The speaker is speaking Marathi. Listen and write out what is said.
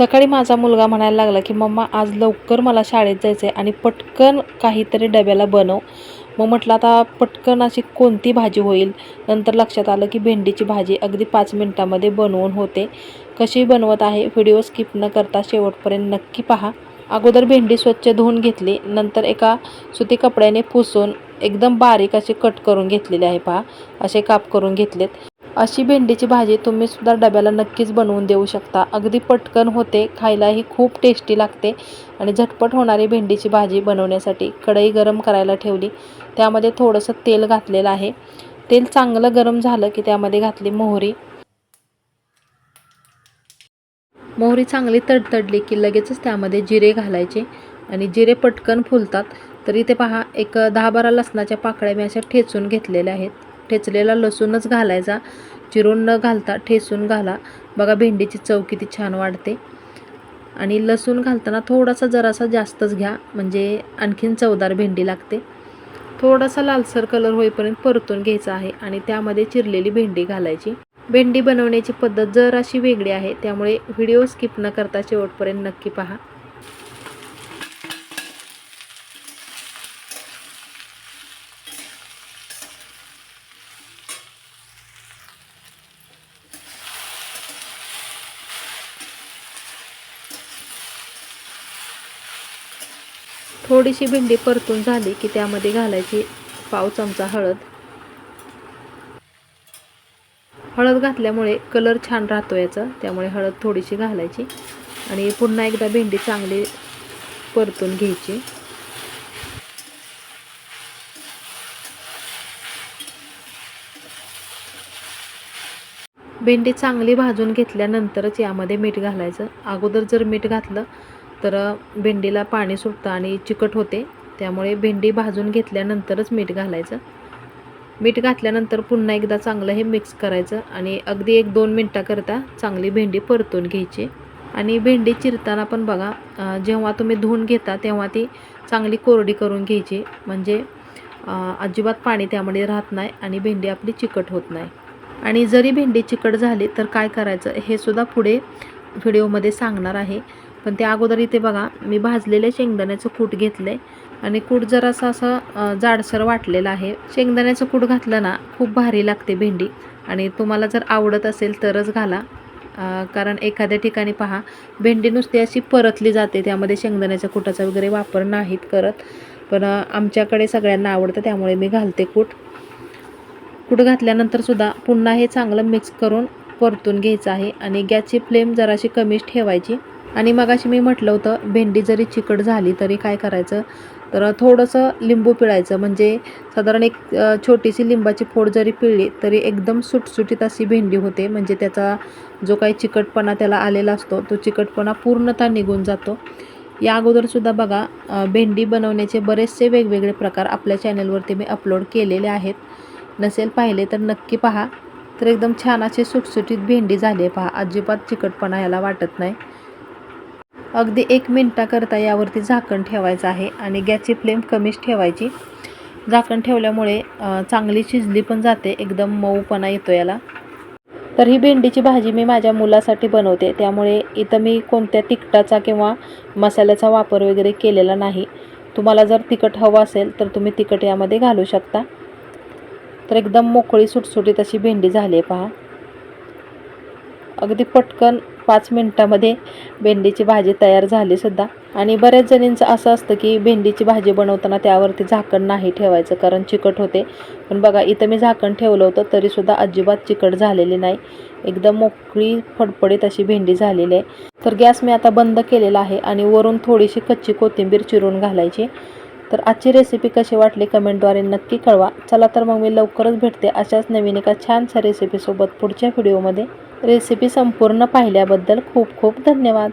सकाळी माझा मुलगा म्हणायला लागला की मम्मा आज लवकर मला शाळेत जायचं आहे आणि पटकन काहीतरी डब्याला बनव. मग म्हटलं आता पटकन अशी कोणती भाजी होईल? नंतर लक्षात आलं की भेंडीची भाजी अगदी पाच मिनटामध्ये बनवून होते. कशी बनवत आहे व्हिडिओ स्किप न करता शेवटपर्यंत नक्की पहा. अगोदर भेंडी स्वच्छ धुवून घेतली नंतर एका सुती कपड्याने पुसून एकदम बारीक असे कट करून घेतलेले आहे पहा. असे काप करून घेतलेत. अशी भेंडीची भाजी तुम्ही सुद्धा डब्याला नक्कीच बनवून देऊ शकता. अगदी पटकन होते खायलाही खूप टेस्टी लागते आणि झटपट होणारी भेंडीची भाजी बनवण्यासाठी कढई गरम करायला ठेवली. त्यामध्ये थोडंसं तेल घातलेलं आहे. तेल चांगलं गरम झालं की त्यामध्ये घातली मोहरी. मोहरी चांगली तडतडली की लगेचच त्यामध्ये जिरे घालायचे आणि जिरे पटकन फुलतात. तर इथे पहा एक दहा बारा लसणाच्या पाकळ्या मी अशा ठेचून घेतलेल्या आहेत. ठेचलेला लसूणच घालायचा. चिरून न घालता ठेचून घाला. बघा भेंडीची चव किती छान वाढते. आणि लसूण घालताना थोडासा जरासा जास्तच घ्या. म्हणजे आणखीन चवदार भेंडी लागते. थोडासा लालसर कलर होईपर्यंत परतून घ्यायचा आहे आणि त्यामध्ये चिरलेली भेंडी घालायची. भेंडी बनवण्याची पद्धत जर अशी वेगळी आहे. त्यामुळे व्हिडिओ स्किप न करता शेवटपर्यंत नक्की पहा. थोडीशी भेंडी परतून झाली की त्यामध्ये घालायची पाव चमचा हळद. हळद घातल्यामुळे कलर छान राहतो याचा. त्यामुळे हळद थोडीशी घालायची आणि पुन्हा एकदा भेंडी चांगली परतून घ्यायची. भेंडी चांगली भाजून घेतल्यानंतरच यामध्ये मीठ घालायचं. अगोदर जर मीठ घातलं तर भेंडीला पाणी सुटतं आणि चिकट होते. त्यामुळे भेंडी भाजून घेतल्यानंतरच मीठ घालायचं. मीठ घातल्यानंतर पुन्हा एकदा चांगलं हे मिक्स करायचं आणि अगदी एक दोन मिनटाकरता चांगली भेंडी परतून घ्यायची. आणि भेंडी चिरताना पण बघा जेव्हा तुम्ही धुवून घेता तेव्हा ती चांगली कोरडी करून घ्यायची. म्हणजे अजिबात पाणी त्यामध्ये राहत नाही आणि भेंडी आपली चिकट होत नाही. आणि जरी भेंडी चिकट झाली तर काय करायचं हे सुद्धा पुढे व्हिडिओमध्ये सांगणार आहे. पण त्या अगोदर इथे बघा मी भाजलेल्या शेंगदाण्याचं कूट घेतलं आहे आणि कूट जरासं असं जाडसर वाटलेलं आहे. शेंगदाण्याचं कूट घातलं ना खूप भारी लागते भेंडी. आणि तुम्हाला जर आवडत असेल तरच घाला. कारण एखाद्या ठिकाणी पहा भेंडी नुसती अशी परतली जाते. त्यामध्ये शेंगदाण्याच्या कुटाचा वगैरे वापर नाहीत करत. पण आमच्याकडे सगळ्यांना आवडतं त्यामुळे मी घालते कूट. कूट घातल्यानंतरसुद्धा पुन्हा हे चांगलं मिक्स करून परतून घ्यायचं आहे. आणि गॅसची फ्लेम जराशी कमीच ठेवायची. आणि मगाशी मी म्हटलं होतं भेंडी जरी चिकट झाली तरी काय करायचं? तर थोडंसं लिंबू पिळायचं. म्हणजे साधारण एक छोटीशी लिंबाची फोड जरी पिळली तरी एकदम सुटसुटीत अशी भेंडी होते. म्हणजे त्याचा जो काही चिकटपणा त्याला आलेला असतो तो चिकटपणा पूर्णतः निघून जातो. या अगोदरसुद्धा बघा भेंडी बनवण्याचे बरेचसे वेगवेगळे प्रकार आपल्या चॅनलवरती मी अपलोड केलेले आहेत. नसेल पाहिले तर नक्की पहा. तर एकदम छान असे सुटसुटीत भेंडी झाली आहे पहा. अजिबात चिकटपणा याला वाटत नाही. अगदी एक मिनटाकरता यावरती झाकण ठेवायचं आहे आणि गॅसची फ्लेम कमीच ठेवायची. झाकण ठेवल्यामुळे चांगली शिजली पण जाते एकदम मऊपणा येतो याला. तर ही भेंडीची भाजी मी माझ्या मुलासाठी बनवते त्यामुळे इथं मी कोणत्या तिखटाचा किंवा मसाल्याचा वापर वगैरे केलेला नाही. तुम्हाला जर तिखट हवं असेल तर तुम्ही तिखट यामध्ये घालू शकता. तर एकदम मोकळी सुटसुटीत अशी भेंडी झाली आहे पहा. अगदी पटकन पाच मिनटामध्ये भेंडीची भाजी तयार झालीसुद्धा आणि बऱ्याच जणींचं असं असतं की भेंडीची भाजी बनवताना त्यावरती झाकण नाही ठेवायचं कारण चिकट होते. पण बघा इथं मी झाकण ठेवलं होतं तरीसुद्धा अजिबात चिकट झालेली नाही. एकदम मोकळी फडफडीत अशी भेंडी झालेली आहे. तर गॅस मी आता बंद केलेला आहे आणि वरून थोडीशी कच्ची कोथिंबीर चिरून घालायची. तर आजची रेसिपी कशी वाटली कमेंटद्वारे नक्की कळवा. चला तर मग मी लवकरच भेटते अशाच नवीन एका छानशा रेसिपीसोबत पुढच्या व्हिडिओमध्ये रेसिपी संपूर्ण पाहिल्याबद्दल खूप खूप धन्यवाद.